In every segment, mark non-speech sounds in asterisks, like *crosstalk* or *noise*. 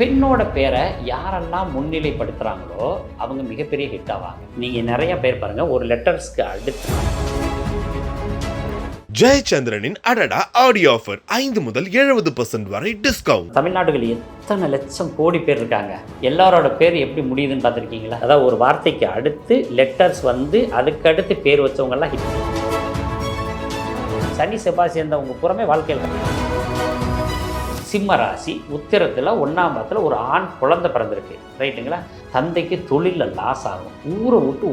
பெண்ணோட பேரை யாரெல்லாம் முன்னிலைப்படுத்துகிறாங்களோ அவங்க மிகப்பெரிய ஹிட் ஆவாங்க. நீங்கள் நிறைய பேர் பாருங்கள் ஒரு லெட்டர்ஸ்க்கு அடுத்து. ஜெயச்சந்திரனின் அடடா ஆடியோ ஆஃபர் ஐந்து முதல் எழுபது பர்சன்ட் வரை டிஸ்கவுண்ட் தமிழ்நாடுகளில் எத்தனை லட்சம் கோடி பேர் இருக்காங்க? எல்லாரோட பேர் எப்படி முடியுதுன்னு பார்த்துருக்கீங்களா? அதாவது ஒரு வார்த்தைக்கு அடுத்து லெட்டர்ஸ் வந்து அதுக்கு அடுத்து பேர் வச்சவங்கெல்லாம் ஹிட் சனி செவ்வாய் சேர்ந்தவங்க பூராமே வாழ்க்கையில் சிம்ம ராசி உத்திரத்தில் ஒன்றாம் பாதத்தில் ஒரு ஆண் குழந்தை பிறந்திருக்கு. ரைட்டுங்களா? தந்தைக்கு தொழிலில் லாஸ் ஆகும். ஊரை விட்டு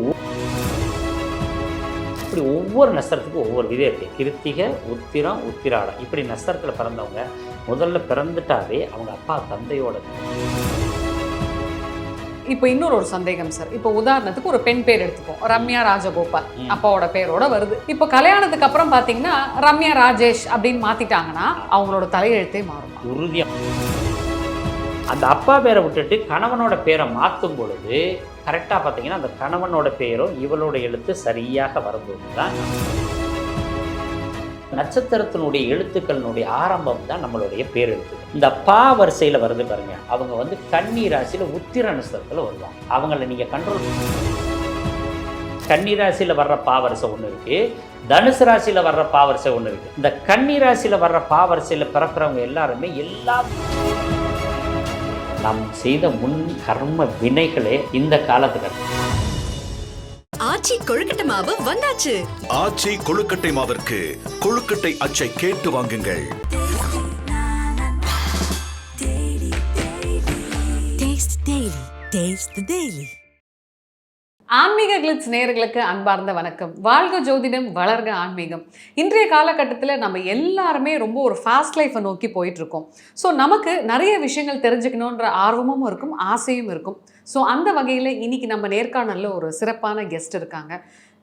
இப்படி ஒவ்வொரு நஷ்டத்துக்கும் ஒவ்வொரு விதம் இருக்குது கிருத்திகை உத்திரம் உத்திராடம். இப்படி நஷ்டத்தில் பிறந்தவங்க முதல்ல பிறந்துட்டாவே அவங்க அப்பா தந்தையோட இப்போ இன்னொரு ஒரு சந்தேகம் சார் இப்போ உதாரணத்துக்கு ஒரு பெண் பேர் எடுத்துப்போம். ரம்யா ராஜகோபால். அப்பாவோட பேரோட வருது. இப்போ கல்யாணத்துக்கு அப்புறம் பாத்தீங்கன்னா ரம்யா ராஜேஷ் அப்படின்னு மாத்திட்டாங்கன்னா அவங்களோட தலையெழுத்தே மாறுமா? உறுதியா. அந்த அப்பா பேரை விட்டுட்டு கணவனோட பேரை மாற்றும் பொழுது கரெக்டாக பார்த்தீங்கன்னா அந்த கணவனோட பேரும் இவளோட எழுத்து சரியாக வரும்போது தான் நட்சத்திரத்தினுடைய எழுத்துக்களினுடைய ஆரம்பம் தான் நம்மளுடைய பேர் எழுத்து இந்த பா வரிசையில் வருது பாருங்க. அவங்க வந்து கன்னி ராசியில் உத்திர நட்சத்திரத்தில் வருவாங்க. அவங்கள நீங்கள் கண்ட்ரோல் கன்னி ராசியில் வர்ற பாவரிசை ஒன்று இருக்கு. தனுசு ராசியில் வர்ற பாவரிசை ஒன்று இருக்கு. இந்த கன்னி ராசியில் வர்ற பாவரிசையில் பிறக்கிறவங்க எல்லாருமே எல்லா நாம் செய்த முன் கர்ம வினைகளே இந்த காலத்துக்கு ஆச்சி கொழுக்கட்டை மாவு வந்தாச்சு. ஆச்சி கொழுக்கட்டை மாவிற்கு கொழுக்கட்டை அச்சை கேட்டு வாங்குங்கள். டேஸ்ட் டெய்லி டேஸ்ட் டெய்லி ஆன்மீக கிளிட்ஸ் நேயர்களுக்கு அன்பார்ந்த வணக்கம். வாழ்க ஜோதிடம் வளர்க ஆன்மீகம். இன்றைய காலகட்டத்தில் நம்ம எல்லாருமே ரொம்ப ஒரு ஃபாஸ்ட் லைஃப்பை நோக்கி போயிட்டு இருக்கோம் ஸோ நமக்கு நிறைய விஷயங்கள் தெரிஞ்சுக்கணுன்ற ஆர்வமும் இருக்கும் ஆசையும் இருக்கும். ஸோ அந்த வகையில் இன்னைக்கு நம்ம நேர்காணலில் ஒரு சிறப்பான கெஸ்ட் இருக்காங்க.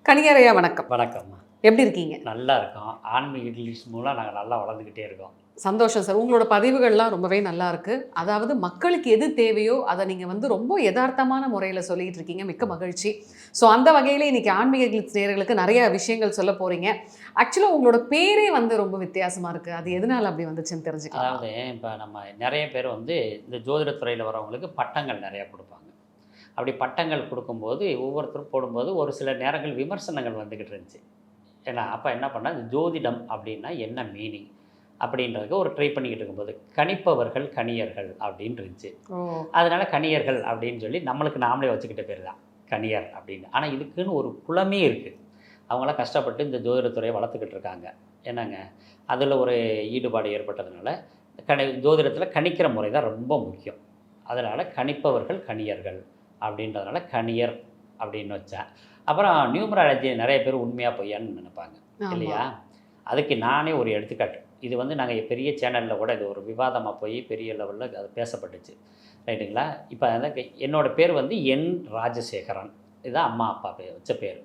கனியரையா வணக்கம். வணக்கம்மா. எப்படி இருக்கீங்க? நல்லா இருக்கோம். ஆன்மீக இங்கிலீஷ் மூலம் நாங்கள் நல்லா வளர்ந்துக்கிட்டே இருக்கோம். சந்தோஷம் சார். உங்களோட பதிவுகள்லாம் ரொம்பவே நல்லா இருக்கு. அதாவது மக்களுக்கு எது தேவையோ அதை நீங்கள் வந்து ரொம்ப யதார்த்தமான முறையில் சொல்லிட்டு இருக்கீங்க. மிக்க மகிழ்ச்சி. ஸோ அந்த வகையில் இன்னைக்கு ஆன்மீக கிளிட்ஸ் நேர்களுக்கு நிறைய விஷயங்கள் சொல்ல போறீங்க. ஆக்சுவலாக உங்களோட பேரே வந்து ரொம்ப வித்தியாசமா இருக்கு. அது எதனால அப்படி வந்துச்சுன்னு தெரிஞ்சுக்கலாம்? அதாவது இப்போ நம்ம நிறைய பேர் வந்து இந்த ஜோதிடத்துறையில் வரவங்களுக்கு பட்டங்கள் நிறையா கொடுப்பாங்க. அப்படி பட்டங்கள் கொடுக்கும்போது ஒவ்வொருத்தரும் போடும்போது ஒரு சில நேரங்கள் விமர்சனங்கள் வந்துக்கிட்டு இருந்துச்சு. ஏன்னா அப்போ என்ன பண்ணால் ஜோதிடம் அப்படின்னா என்ன மீனிங் அப்படின்றதுக்கு ஒரு ட்ரை பண்ணிக்கிட்டு இருக்கும்போது கணிப்பவர்கள் கணியர்கள் அப்படின்னு இருந்துச்சு. அதனால கணியர்கள் அப்படின்னு சொல்லி நம்மளுக்கு நாமளே வச்சுக்கிட்ட பேர் தான் கணியர் அப்படின்னு. ஆனால் இதுக்குன்னு ஒரு குலமே இருக்குது அவங்களாம் கஷ்டப்பட்டு இந்த ஜோதிடத்துறையை வளர்த்துக்கிட்டு இருக்காங்க. என்னங்க? அதில் ஒரு ஈடுபாடு ஏற்பட்டதுனால கணி ஜோதிடத்தில் கணிக்கிற முறை தான் ரொம்ப முக்கியம். அதனால் கணிப்பவர்கள் கணியர்கள் அப்படின்றதுனால கணியர் அப்படின்னு வச்சேன். அப்புறம் நியூமராலஜி நிறைய பேர் உண்மையாக பொய்யான்னு நினைப்பாங்க. இல்லையா? அதுக்கு நானே ஒரு எடுத்துக்காட்டு. இது வந்து நாங்கள் பெரிய சேனலில் கூட இது ஒரு விவாதமாக போய் பெரிய லெவலில் அது பேசப்பட்டுச்சு. ரைட்டுங்களா? இப்போ என்னோடய பேர் வந்து என் ராஜசேகரன். இதுதான் அம்மா அப்பா பேர் வச்ச பேர்.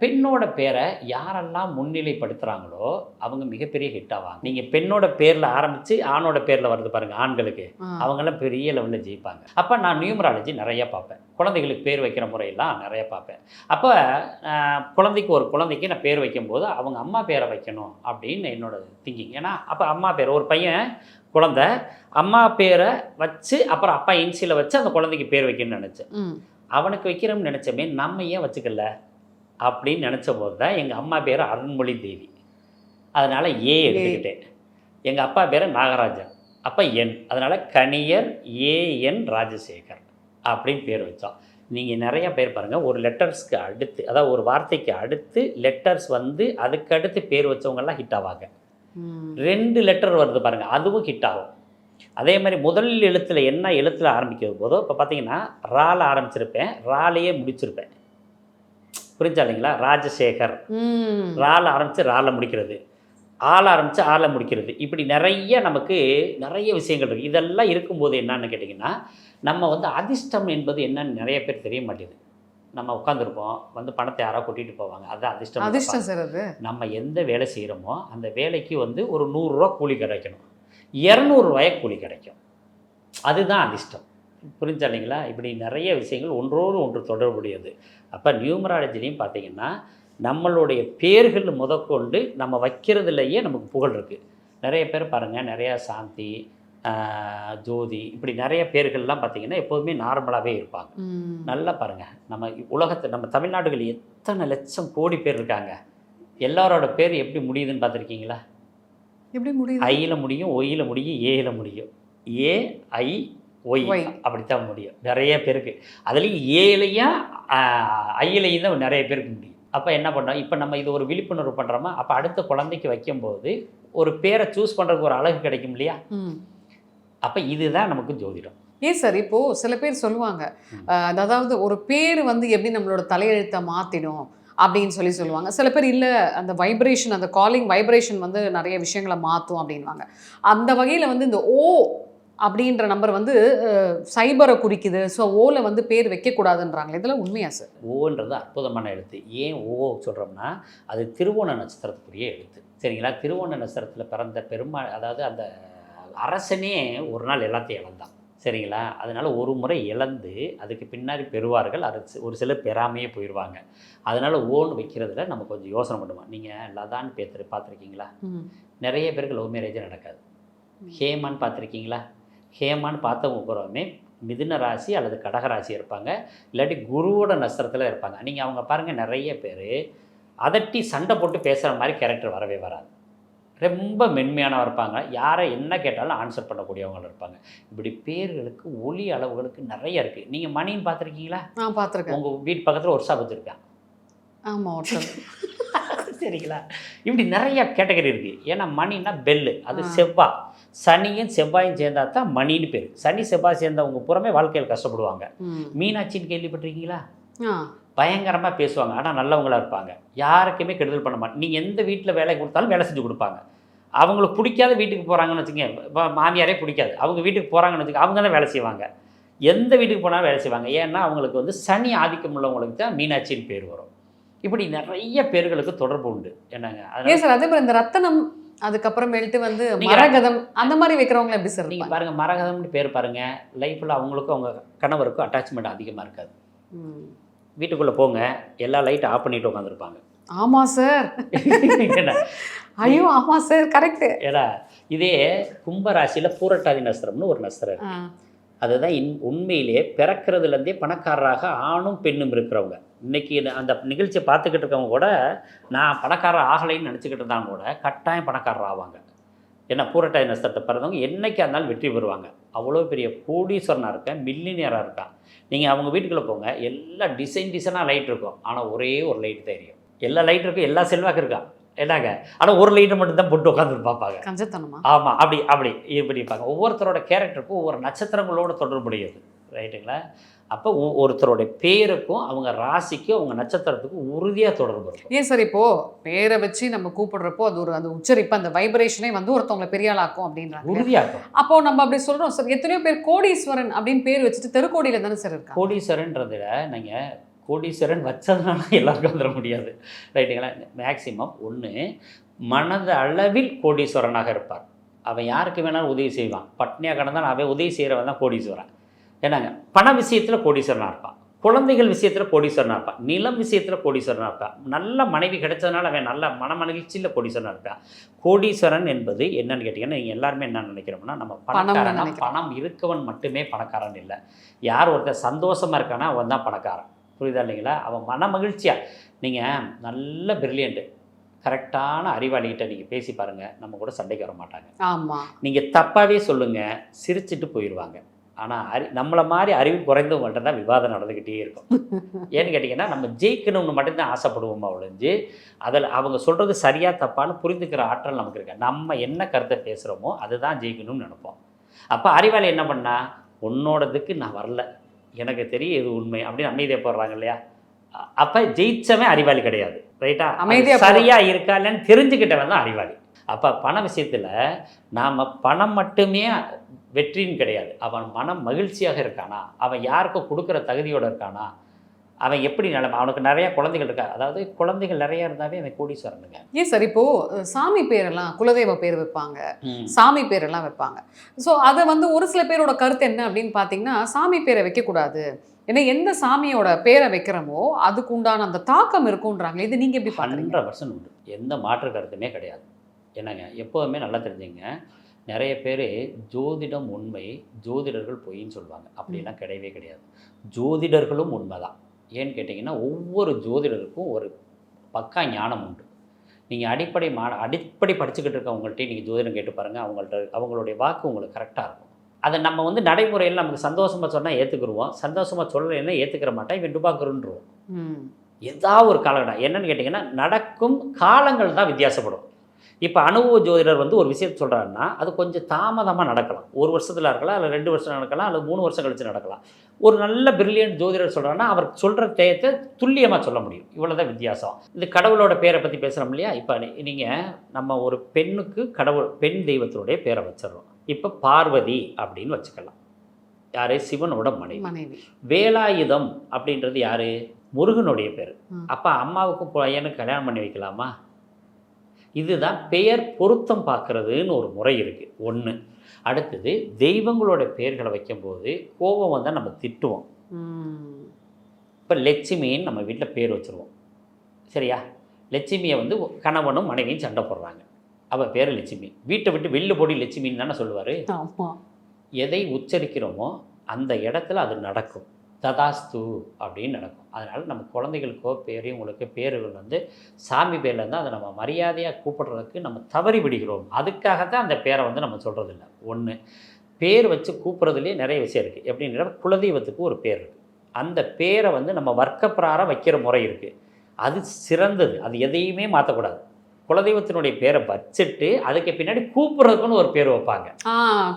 பெண்ணோட பேரை யாரெல்லாம் முன்னிலைப்படுத்துகிறாங்களோ அவங்க மிகப்பெரிய ஹிட் ஆவாங்க. நீங்கள் பெண்ணோட பேரில் ஆரம்பித்து ஆணோட பேரில் வருது பாருங்கள் ஆண்களுக்கு. அவங்கெல்லாம் பெரிய லெவலில் ஜெயிப்பாங்க. அப்போ நான் நியூமராலஜி நிறைய பார்ப்பேன். குழந்தைகளுக்கு பேர் வைக்கிற முறையெல்லாம் நிறைய பார்ப்பேன். அப்போ குழந்தைக்கு ஒரு குழந்தைக்கு நான் பேர் வைக்கும்போது அவங்க அம்மா பேரை வைக்கணும் அப்படின்னு என்னோட திங்கிங் ஏன்னா அப்போ அம்மா பேர் ஒரு பையன் குழந்தை அம்மா பேரை வச்சு அப்புறம் அப்பா இன்சியில் வச்சு அந்த குழந்தைக்கு பேர் வைக்கணும்னு நினச்சேன். அவனுக்கு வைக்கிறோம்னு நினச்சமே நம்ம ஏன் வச்சுக்கல? அப்படின்னு நினச்ச போது தான் எங்கள் அம்மா பேர் அருண்மொழி தேவி. அதனால் ஏ எடுத்துக்கிட்டேன். எங்கள் அப்பா பேர் நாகராஜன். அப்போ என். அதனால் கணியர் ஏஎன் ராஜசேகர் அப்படின்னு பேர் வச்சோம். நீங்கள் நிறைய பேர் பாருங்கள் ஒரு லெட்டர்ஸ்க்கு அடுத்து அதாவது ஒரு வார்த்தைக்கு அடுத்து லெட்டர்ஸ் வந்து அதுக்கு அடுத்து பேர் வச்சவங்கெல்லாம் ஹிட் ஆவாங்க. ரெண்டு லெட்டர் வருது பாருங்கள் அதுவும் ஹிட் ஆகும். அதே மாதிரி முதல் எழுத்தில் என்ன எழுத்தில் ஆரம்பிக்கிறது போதோ இப்போ பார்த்தீங்கன்னா ரால ஆரம்பிச்சிருப்பேன் ராலையே முடிச்சிருப்பேன். புரிஞ்சா இல்லைங்களா? ராஜசேகர். ரால ஆரம்பித்து ரால முடிக்கிறது. ஆல ஆரம்பித்து ஆல முடிக்கிறது. இப்படி நிறைய நமக்கு நிறைய விஷயங்கள் இருக்குது இதெல்லாம் இருக்கும்போது என்னன்னு கேட்டிங்கன்னா நம்ம வந்து அதிர்ஷ்டம் என்பது என்னன்னு நிறைய பேர் தெரிய மாட்டேங்குது. நம்ம உட்காந்துருப்போம் வந்து பணத்தை யாரோ கொட்டிட்டு போவாங்க. அதுதான் அதிர்ஷ்டம் அதிர்ஷ்டம் சார் அது நம்ம எந்த வேலை செய்கிறோமோ அந்த வேலைக்கு வந்து ஒரு நூறுரூவா கூலி கிடைக்கணும். இரநூறுவாய கூலி கிடைக்கும். அதுதான் அதிர்ஷ்டம். புரிஞ்சா இல்லைங்களா? இப்படி நிறைய விஷயங்கள் ஒன்றோடு ஒன்று தொடர்புடையது. அப்போ நியூமராலஜிலையும் பார்த்தீங்கன்னா நம்மளுடைய பேர்கள் முதற்கொண்டு நம்ம வைக்கிறதுலையே நமக்கு புகழ் இருக்குது நிறைய பேர் பாருங்கள் நிறையா சாந்தி ஜோதி இப்படி நிறைய பேர்கள்லாம் பார்த்தீங்கன்னா எப்போதுமே நார்மலாகவே இருப்பாங்க. நல்லா பாருங்கள் நம்ம உலகத்தை நம்ம தமிழ்நாடுகள் எத்தனை லட்சம் கோடி பேர் இருக்காங்க. எல்லாரோட பேர் எப்படி முடியுதுன்னு பார்த்துருக்கீங்களா? எப்படி முடியுது? ஐயில் முடியும் ஒய்யில் முடியும் ஏயில் முடியும். A I Y. அப்படித்தான் முடியும். நிறைய பேருக்கு. அதுலேயும் ஏலையும் ஐயிலையும் தான் நிறைய பேருக்கு முடியும். அப்போ என்ன பண்ணோம்? இப்போ நம்ம இது ஒரு விழிப்புணர்வு பண்ணுறோமா அப்போ அடுத்த குழந்தைக்கு வைக்கும்போது ஒரு பேரை சூஸ் பண்ணுறதுக்கு ஒரு அழகு கிடைக்கும் இல்லையா. அப்போ இதுதான் நமக்கு ஜோதிடம். ஏன் சார்? இப்போ சில பேர் சொல்லுவாங்க அதாவது ஒரு பேர் வந்து எப்படி நம்மளோட தலையெழுத்தை மாத்திடும் அப்படின்னு சொல்லி சொல்லுவாங்க. சில பேர் இல்லை அந்த வைப்ரேஷன் அந்த காலிங் வைப்ரேஷன் வந்து நிறைய விஷயங்களை மாற்றும் அப்படின்வாங்க அந்த வகையில் வந்து இந்த ஓ அப்படின்ற நம்பர் வந்து சைபரை குறிக்குது. ஸோ ஓல வந்து பேர் வைக்கக்கூடாதுன்றாங்களே இதெல்லாம் உண்மையா சார்? ஓன்றது அற்புதமான எழுத்து. ஏன் ஓ சொல்கிறோம்னா அது திருவோண நட்சத்திரத்துக்குரிய எழுத்து. சரிங்களா? திருவோண நட்சத்திரத்தில் பிறந்த பெருமா அதாவது அந்த அரசனே ஒரு நாள் எல்லாத்தையும் இழந்தான். சரிங்களா? அதனால் ஒரு முறை இழந்து அதுக்கு பின்னாடி பெறுவார்கள். அது ஒரு சிலர் பெறாமையே போயிடுவாங்க அதனால் ஓன் வைக்கிறதுல நம்ம கொஞ்சம் யோசனை பண்ணுவோம். நீங்கள் லதான் பேத்துரு பார்த்துருக்கீங்களா. நிறைய பேருக்கு லவ் மேரேஜே நடக்காது. ஹேமான்னு பார்த்துருக்கீங்களா? ஹேமான்னு பார்த்தவங்க பூராவுமே மிதுன ராசி அல்லது கடக ராசி இருப்பாங்க. இல்லாட்டி குருவோட நஸ்திரத்தில் இருப்பாங்க. நீங்கள் அவங்க பாருங்கள் நிறைய பேர் அதட்டி சண்டை போட்டு பேசுகிற மாதிரி கேரக்டர் வரவே வராது. ரொம்ப மென்மையானவங்க இருப்பாங்க. யாரை என்ன கேட்டாலும் ஆன்சர் பண்ணக்கூடியவங்க இருப்பாங்க. இப்படி பேர்களுக்கு ஒளி அளவுகளுக்கு நிறைய இருக்குது நீங்கள் மணின்னு பார்த்துருக்கீங்களா? நான் பார்த்துருக்கேன். உங்கள் வீட்டு பக்கத்தில் ஒரு ஷாப் வச்சுருக்கேன் ஆமாம் *laughs* சரிங்களா? இப்படி நிறைய கேட்டகரி இருக்குது ஏன்னா மணின்னா பெல்லு அது. செவ்வாய் சனியும் செவ்வாயும் சேர்ந்தா தான் மணின்னு பேர். சனி செவ்வாய் சேர்ந்தவங்க பூராமே வாழ்க்கையில் கஷ்டப்படுவாங்க. மீனாட்சின்னு கேள்விப்பட்டிருக்கீங்களா? பயங்கரமாக பேசுவாங்க. ஆனால் நல்லவங்களா இருப்பாங்க. யாருக்குமே கெடுதல் பண்ண மாட்டாங்க நீங்கள் எந்த வீட்டில் வேலை கொடுத்தாலும் வேலை செஞ்சு கொடுப்பாங்க. அவங்களுக்கு பிடிக்காத வீட்டுக்கு போகிறாங்கன்னு வச்சுக்கோங்க. இப்போ மாமியாரே பிடிக்காது. அவங்க வீட்டுக்கு போகிறாங்கன்னு வச்சுக்க அவங்க தான் வேலை செய்வாங்க. எந்த வீட்டுக்கு போனாலும் வேலை செய்வாங்க. ஏன்னா அவங்களுக்கு வந்து சனி ஆதிக்கம் உள்ளவங்களுக்கு தான் மீனாட்சின்னு பேர் வரும். இப்படி நிறைய பேர்களுக்கு தொடர்பு உண்டு. என்னங்க? ஏன் சார்? அதே மாதிரி இந்த ரத்தனம் அதுக்கப்புறமேல்ட்டு வந்து மரகதம் அந்த மாதிரி வைக்கிறவங்க எப்படி சார் நீங்கள் பாருங்கள் மரகதம்னு பேர் பாருங்கள் லைஃப்பில் அவங்களுக்கும் அவங்க கணவருக்கும் அட்டாச்மெண்ட் அதிகமாக இருக்காது. வீட்டுக்குள்ளே போங்க எல்லா லைட்டும் ஆஃப் பண்ணிட்டு உட்காந்துருப்பாங்க. ஆமா சார். ஐயோ ஆமா சார் கரெக்ட் ஏடா இதே கும்பராசியில் பூரட்டாதி நஸ்திரம்னு ஒரு நஸ்திரம். அதுதான் இன் உண்மையிலேயே பிறக்கிறதுலேருந்தே பணக்காரராக ஆணும் பெண்ணும் இருக்கிறவங்க. இன்னைக்கு அந்த நிகழ்ச்சியை பார்த்துக்கிட்டு இருக்கவங்க கூட நான் பணக்காரர் ஆகலைன்னு நினச்சிக்கிட்டு இருந்தாலும் கூட கட்டாயம் பணக்காரர் ஆவாங்க. ஏன்னா பூரட்டாய நஷ்டத்தை பிறந்தவங்க என்றைக்கு இருந்தாலும் வெற்றி பெறுவாங்க? அவ்வளோ பெரிய கோடீஸ்வரனாக இருக்கேன் மில்லினியராக இருக்கான் நீங்கள் அவங்க வீட்டுக்குள்ளே போங்க எல்லா டிசைன் டிசைனாக லைட் இருக்கும். ஆனால் ஒரே ஒரு லைட் தான் எரியும். எல்லா லைட் இருக்கும் எல்லா செல்வாக்கு இருக்கா? என்னங்க? ஆனால் ஒரு லைட்டை மட்டும் தான் போட்டு உட்காந்து பார்ப்பாங்க. கஞ்சத்தனமா? ஆமாம் அப்படி அப்படி இப்படி இருப்பாங்க. ஒவ்வொருத்தரோட கேரக்டருக்கும் ஒவ்வொரு நட்சத்திரங்களோட தொடர்புடையது. ரைட்டுங்களா அப்போ ஒருத்தரோட பேருக்கும் அவங்க ராசிக்கும் அவங்க நட்சத்திரத்துக்கும் உறுதியாக தொடர்பு இருக்கும். ஏன் சார் இப்போ பேரை வச்சு நம்ம கூப்பிடுறப்போ அது ஒரு அந்த உச்சரிப்பு அந்த வைப்ரேஷனே வந்து ஒருத்தவங்களை பெரிய ஆளாக்கும் அப்படின்றாங்க. உறுதியாக்கும். அப்போ நம்ம அப்படி சொல்றோம் சார் எத்தனையோ பேர் கோடீஸ்வரன் அப்படின்னு பேர் வச்சுட்டு தெருக்கோடியில தானே சார் இருக்காங்க? கோடீஸ்வரன்றதில் நீங்கள் கோடீஸ்வரன் வச்சதுனால *laughs* எல்லாருக்கும் வந்துட முடியாது. ரைட்டுங்களா மேக்சிமம் ஒன்று மனது அளவில் கோடீஸ்வரனாக இருப்பார். அவன் யாருக்கு வேணாலும் உதவி செய்வான். பட்னியாக கடந்தான் அவன் உதவி செய்கிறவன் தான் கோடீஸ்வரன். ஏன்னாங்க பண விஷயத்தில் கோடீஸ்வரனாக இருப்பான். குழந்தைகள் விஷயத்தில் கோடீஸ்வரனாக இருப்பான். நிலம் விஷயத்தில் கோடீஸ்வரனாக இருப்பான். நல்ல மனைவி கிடைச்சதுனால அவன் நல்ல மனமகிழ்ச்சியில் கோடீஸ்வரனாக இருப்பான். கோடீஸ்வரன் என்பது என்னன்னு கேட்டிங்கன்னா நீங்கள் எல்லாருமே என்ன நினைக்கிறோம்னா நம்ம பணக்காரனா. பணம் இருக்கவன் மட்டுமே பணக்காரன் இல்லை. யார் ஒருத்தர் சந்தோஷமாக இருக்கானா அவன் தான் பணக்காரன். புரியுதா இல்லைங்களா? அவன் மன மகிழ்ச்சியாக நீங்கள் நல்ல பிரில்லியண்ட்டு கரெக்டான அறிவாளிகிட்ட நீங்கள் பேசி பாருங்கள் நம்ம கூட சண்டைக்கு வர மாட்டாங்க. ஆமா. நீங்கள் தப்பாகவே சொல்லுங்கள் சிரிச்சிட்டு போயிடுவாங்க ஆனால் அறி நம்மளை மாதிரி அறிவு குறைந்தவங்கள்ட்ட தான் விவாதம் நடந்துக்கிட்டே இருக்கும். *laughs* ஏன்னு கேட்டிங்கன்னா நம்ம ஜெயிக்கணும்னு மட்டும்தான் ஆசைப்படுவோமா ஒழிஞ்சு அதில் அவங்க சொல்கிறது சரியாக தப்பான்னு புரிந்துக்கிற ஆற்றல் நமக்கு இருக்கு. நம்ம என்ன கருத்தை பேசுகிறோமோ அதுதான் ஜெயிக்கணும்னு நினைப்போம். அப்போ அறிவாளி என்ன பண்ணா உன்னோடதுக்கு நான் வரல. எனக்கு தெரியும் இது உண்மை அப்படின்னு அமைதியாக போடுறாங்க இல்லையா? அப்போ ஜெயிச்சவன் அறிவாளி கிடையாது ரைட்டா அது அமைதியா போ- சரியா இருக்கா இல்லைன்னு தெரிஞ்சுக்கிட்டவன் தான் அறிவாளி. அப்போ பண விஷயத்தில் நாம் பணம் மட்டுமே வெற்றின்னு கிடையாது. அவன் மனம் மகிழ்ச்சியாக இருக்கானா? அவன் யாருக்கும் கொடுக்குற தகுதியோடு இருக்கானா? அவன் எப்படி நிலைமை? அவனுக்கு நிறைய குழந்தைகள் இருக்கா? அதாவது குழந்தைகள் நிறைய இருந்தாவே அவன் கோடீஸ்வரனுங்க. ஏன் சார் இப்போ சாமி பேரெல்லாம் குலதெய்வ பேர் வைப்பாங்க. சாமி பேரெல்லாம் வைப்பாங்க. ஸோ அதை வந்து ஒரு சில பேரோட கருத்து என்ன அப்படின்னு பார்த்தீங்கன்னா சாமி பேரை வைக்கக்கூடாது. ஏன்னா எந்த சாமியோட பேரை வைக்கிறோமோ அதுக்கு உண்டான அந்த தாக்கம் இருக்குன்றாங்க இது நீங்க எப்படி ஹண்ட்ரட் பர்சன்ட் உண்டு. எந்த மாற்று கருத்துமே கிடையாது. என்னங்க எப்போதுமே நல்லா தெரிஞ்சுங்க. நிறைய பேர் ஜோதிடம் உண்மை ஜோதிடர்கள் பொய்ன்னு சொல்லுவாங்க. அப்படிலாம் கிடையவே கிடையாது. ஜோதிடர்களும் உண்மைதான். ஏன்னு கேட்டிங்கன்னா ஒவ்வொரு ஜோதிடருக்கும் ஒரு பக்கா ஞானம் உண்டு. நீங்கள் அடிப்படை மா அடிப்படை படிச்சுக்கிட்டு இருக்கவங்கள்ட்டையும் நீங்கள் ஜோதிடம் கேட்டு பாருங்கள் அவங்கள்ட்ட அவங்களுடைய வாக்கு உங்களுக்கு கரெக்டாக இருக்கும். அதை நம்ம வந்து நடைமுறையில் நமக்கு சந்தோஷமாக சொன்னால் ஏற்றுக்குருவோம் சந்தோஷமாக சொல்லலைன்னா ஏற்றுக்கிற மாட்டேன் இவன் டுபாக்குருன்றோம் ஏதாவது ஒரு காலகட்டம். என்னன்னு கேட்டிங்கன்னா நடக்கும் காலங்கள் தான் வித்தியாசப்படும். இப்போ அனுபவ ஜோதிடர் வந்து ஒரு விஷயத்தை சொல்கிறாருன்னா அது கொஞ்சம் தாமதமாக நடக்கலாம். ஒரு வருஷத்தில் இருக்கலாம் இல்லை ரெண்டு வருஷம் நடக்கலாம் அல்லது மூணு வருஷம் கழிச்சு நடக்கலாம். ஒரு நல்ல பிரில்லியன்ட் ஜோதிடர் சொல்கிறாருன்னா அவர் சொல்கிற தேயத்தை துல்லியமாக சொல்ல முடியும். இவ்வளோதான் வித்தியாசம். இது கடவுளோட பேரை பற்றி பேசுகிறோம் இல்லையா? இப்போ நீங்கள் நம்ம ஒரு பெண்ணுக்கு கடவுள் பெண் தெய்வத்தினுடைய பேரை வச்சிடுறோம். இப்போ பார்வதி அப்படின்னு வச்சுக்கலாம். யாரு? சிவனோட மனைவி. மனைவி. வேலாயுதம் அப்படின்றது யாரு? முருகனுடைய பேர். அப்போ அம்மாவுக்கும் பையனுக்கு கல்யாணம் பண்ணி வைக்கலாமா? இதுதான் பெயர் பொருத்தம் பார்க்கறதுன்னு ஒரு முறை இருக்குது ஒன்று அடுத்தது தெய்வங்களோட பெயர்களை வைக்கும்போது கோபம் வந்தால் நம்ம திட்டுவோம். இப்போ லட்சுமின்னு நம்ம வீட்டில் பேர் வச்சுருவோம். சரியா? லட்சுமியை வந்து கணவனும் மனைவியும் சண்டை போடுறாங்க. அவள் பேர் லட்சுமி. வீட்டை விட்டு வெளில போடி லட்சுமின்னு தானே சொல்லுவார்? எதை உச்சரிக்கிறோமோ அந்த இடத்துல அது நடக்கும். ததாஸ்து அப்படின்னு நடக்கும். அதனால் நம்ம குழந்தைகளுக்கோ பெரியவங்களுக்கு பேர்கள் வந்து சாமி பேரில் இருந்தால் அதை நம்ம மரியாதையாக கூப்பிடுறதுக்கு நம்ம தவறி விடுகிறோம். அதுக்காக தான் அந்த பேரை வந்து நம்ம சொல்கிறதில்ல ஒன்று பேர் வச்சு கூப்பிட்றதுலேயே நிறைய விஷயம் இருக்குது எப்படின்னா குலதெய்வத்துக்கு ஒரு பேர் இருக்குது அந்த பேரை வந்து நம்ம வர்க்கப்பிராரம் வைக்கிற முறை இருக்குது அது சிறந்தது. அது எதையுமே மாற்றக்கூடாது குலதெய்வத்தினுடைய பேரை வச்சுட்டு அதுக்கு பின்னாடி கூப்பிட்றதுக்குன்னு ஒரு பேர் வைப்பாங்க.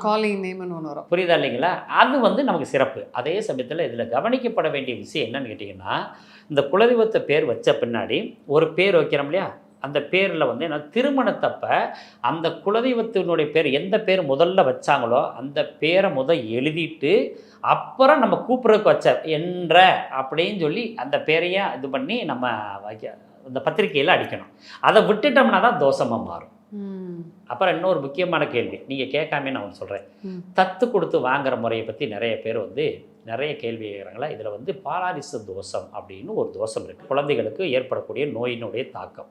காலிங் நேம்னு ஒன்று வரும். புரியுதா இல்லைங்களா? அது வந்து நமக்கு சிறப்பு. அதே சமயத்தில் இதில் கவனிக்கப்பட வேண்டிய விஷயம் என்னன்னு கேட்டிங்கன்னா இந்த குலதெய்வத்தை பேர் வச்ச பின்னாடி ஒரு பேர் வைக்கிறோம் இல்லையா? அந்த பேரில் வந்து என்ன திருமணத்தப்ப அந்த குலதெய்வத்தினுடைய பேர் எந்த பேர் முதல்ல வச்சாங்களோ அந்த பேரை முத எழுதிட்டு அப்புறம் நம்ம கூப்பிட்றதுக்கு வச்ச என்ற அப்படின்னு சொல்லி அந்த பேரையே இது பண்ணி நம்ம வைக்க இந்த பத்திரிக்கையில் அடிக்கணும். அதை விட்டுட்டோம்னா தான் தோஷமாக மாறும். அப்புறம் இன்னொரு முக்கியமான கேள்வி. நீங்கள் கேட்காம நான் ஒன்று சொல்கிறேன். தத்து கொடுத்து வாங்குற முறையை பற்றி நிறைய பேர் வந்து நிறைய கேள்வி கேட்குறாங்களா? இதில் வந்து பாலாரிச தோஷம் அப்படின்னு ஒரு தோஷம் இருக்குது குழந்தைகளுக்கு ஏற்படக்கூடிய நோயினுடைய தாக்கம்.